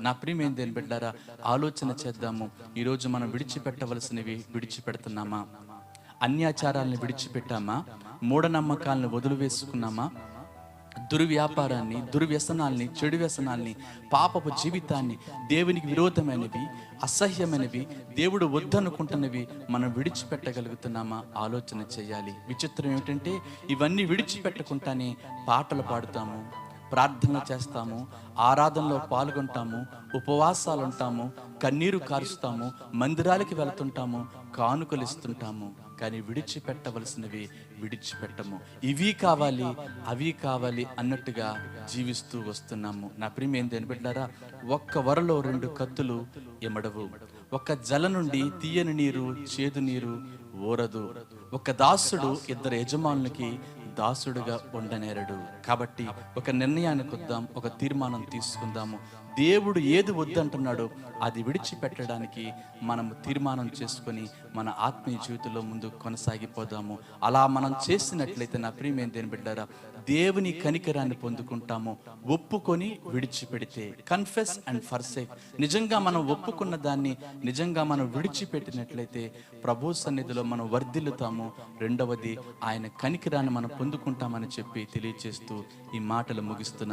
నా ప్రియమైన దేని బిడ్డారా? ఆలోచన చేద్దాము. ఈరోజు మనం విడిచిపెట్టవలసినవి విడిచిపెడుతున్నామా? అన్యాచారాలను విడిచిపెట్టామా? మూఢనమ్మకాలను వదిలివేసుకున్నామా? దుర్వ్యాపారాన్ని దుర్వ్యసనాల్ని చెడు వ్యసనాల్ని పాపపు జీవితాన్ని దేవునికి విరోధమైనవి అసహ్యమైనవి దేవుడు వద్దనుకుంటున్నవి మనం విడిచిపెట్టగలుగుతున్నామా? ఆలోచన చేయాలి. విచిత్రం ఏమిటంటే ఇవన్నీ విడిచిపెట్టకుండానే పాటలు పాడుతాము. ప్రార్థన చేస్తాము ఆరాధనలో పాల్గొంటాము ఉపవాసాలు ఉంటాము కన్నీరు కారుస్తాము మందిరాలకి వెళ్తుంటాము కానుకలు ఇస్తుంటాము. కానీ విడిచిపెట్టవలసినవి విడిచిపెట్టము. ఇవి కావాలి అవి కావాలి అన్నట్టుగా జీవిస్తూ వస్తున్నాము. నా ప్రియం ఏం బిడ్డారా ఒక్క వరలో రెండు కత్తులు ఎమడవు ఒక్క జల నుండి తీయని నీరు చేదు నీరు ఓరదు ఒక దాసుడు ఇద్దరు యజమానులకి దాసుడుగా ఉండనేరడు. కాబట్టి ఒక నిర్ణయానికి వద్దాం ఒక తీర్మానం తీసుకుందాము. దేవుడు ఏది వద్దంటున్నాడో అది విడిచిపెట్టడానికి మనం తీర్మానం చేసుకొని మన ఆత్మీయ జీవితంలో ముందు కొనసాగిపోదాము. అలా మనం చేసినట్లయితే నా ప్రియమేం దేని బిడ్డారా దేవుని కనికరాన్ని పొందుకుంటాము. ఒప్పుకొని విడిచిపెడితే కన్ఫెస్ అండ్ ఫర్సేక్ నిజంగా మనం ఒప్పుకున్న దాన్ని నిజంగా మనం విడిచిపెట్టినట్లయితే ప్రభు సన్నిధిలో మనం వర్ధిల్లుతాము. రెండవది ఆయన కనికరాన్ని మనం పొందుకుంటామని చెప్పి తెలియచేస్తూ ఈ మాటలు ముగిస్తున్నాను.